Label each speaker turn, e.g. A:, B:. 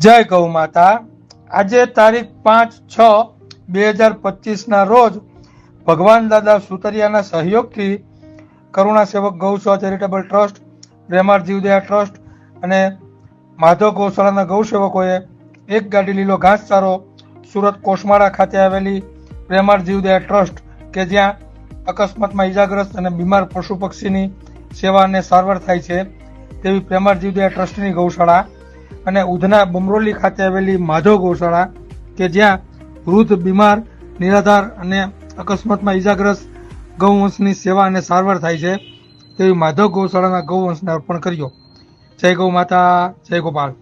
A: જય ગૌ માતા. આજે તારીખ પાંચ છ બે હજાર પચીસના રોજ ભગવાન દાદા સુતરિયાના સહયોગથી કરુણા સેવક ગૌસેવા ચેરિટેબલ ટ્રસ્ટ, પ્રેમાર જીવદયા ટ્રસ્ટ અને માધવ ગૌશાળાના ગૌસેવકોએ એક ગાડી લીલો ઘાસચારો સુરત કોસમાળા ખાતે આવેલી પ્રેમાર જીવદયા ટ્રસ્ટ કે જ્યાં અકસ્માતમાં ઈજાગ્રસ્ત અને બીમાર પશુ પક્ષીની સેવા અને સારવાર થાય છે તેવી પ્રેમાર જીવદયા ટ્રસ્ટની ગૌશાળા અને ઉધના બમરોલી ખાતે આવેલી માધવ ગૌશાળા, કે જ્યાં વૃદ્ધ, બીમાર, નિરાધાર અને અકસ્માતમાં ઈજાગ્રસ્ત ગૌવંશની સેવા અને સારવાર થાય છે, તેવી માધવ ગૌશાળાના ગૌવંશને અર્પણ કર્યો. જય ગૌ માતા, જય ગોપાલ.